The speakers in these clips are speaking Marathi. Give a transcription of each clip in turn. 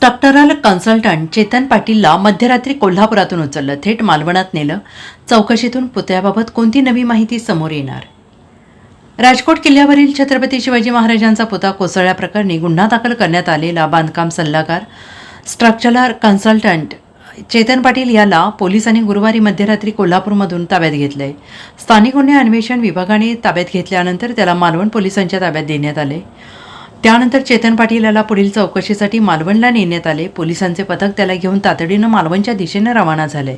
स्ट्रक्चरल कन्सल्टंट चेतन पाटीलला मध्यरात्री कोल्हापुरातून उचललं. थेट मालवणात नेलं. चौकशीतून पुतळ्याबाबत कोणती नवी माहिती समोर येणार? राजकोट किल्ल्यावरील छत्रपती शिवाजी महाराजांचा पुतळा कोसळल्याप्रकरणी गुन्हा दाखल करण्यात आलेला बांधकाम सल्लागार स्ट्रक्चरल कन्सल्टंट चेतन पाटील याला पोलिसांनी गुरुवारी मध्यरात्री कोल्हापूरमधून ताब्यात घेतलं आहे स्थानिक गुन्हे अन्वेषण विभागाने ताब्यात घेतल्यानंतर त्याला मालवण पोलिसांच्या ताब्यात देण्यात आले त्यानंतर चेतन पाटील याला पुढील चौकशीसाठी मालवणला नेण्यात आले. पोलिसांचे पथक त्याला घेऊन तातडीनं मालवणच्या दिशेने रवाना झाले.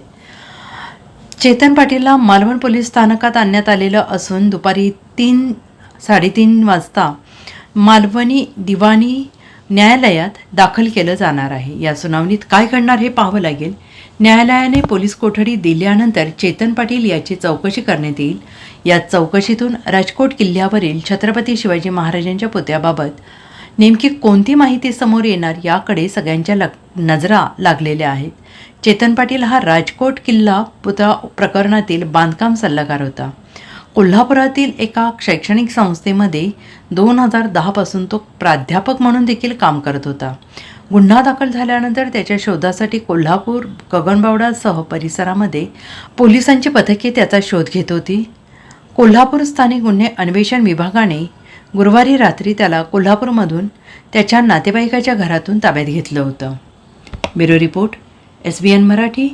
चेतन पाटीलला मालवण पोलीस स्थानकात आणण्यात आलेलं असून दुपारी तीन साडेतीन वाजता मालवणी दिवाणी न्यायालयात दाखल केलं जाणार आहे. या सुनावणीत काय घडणार हे पाहावं लागेल. न्यायालयाने पोलीस कोठडी दिल्यानंतर चेतन पाटील याची चौकशी करण्यात येईल. या चौकशीतून राजकोट किल्ल्यावरील छत्रपती शिवाजी महाराजांच्या पुतळ्याबाबत नेमकी कोणती माहिती समोर येणार याकडे सगळ्यांच्या लग नजरा लागलेल्या आहेत. चेतन पाटील हा राजकोट किल्ला पुतळा प्रकरणातील बांधकाम सल्लागार होता. कोल्हापुरातील एका शैक्षणिक संस्थेमध्ये दोन हजार दहापासून तो प्राध्यापक म्हणून देखील काम करत होता. गुन्हा दाखल झाल्यानंतर त्याच्या शोधासाठी कोल्हापूर गगनबावडासह परिसरामध्ये पोलिसांची पथके त्याचा शोध घेत होती. कोल्हापूर स्थानिक गुन्हे अन्वेषण विभागाने गुरुवारी रात्री त्याला कोल्हापूरमधून त्याच्या नातेवाईकाच्या घरातून ताब्यात घेतलं होतं. Bureau report S B N Marathi.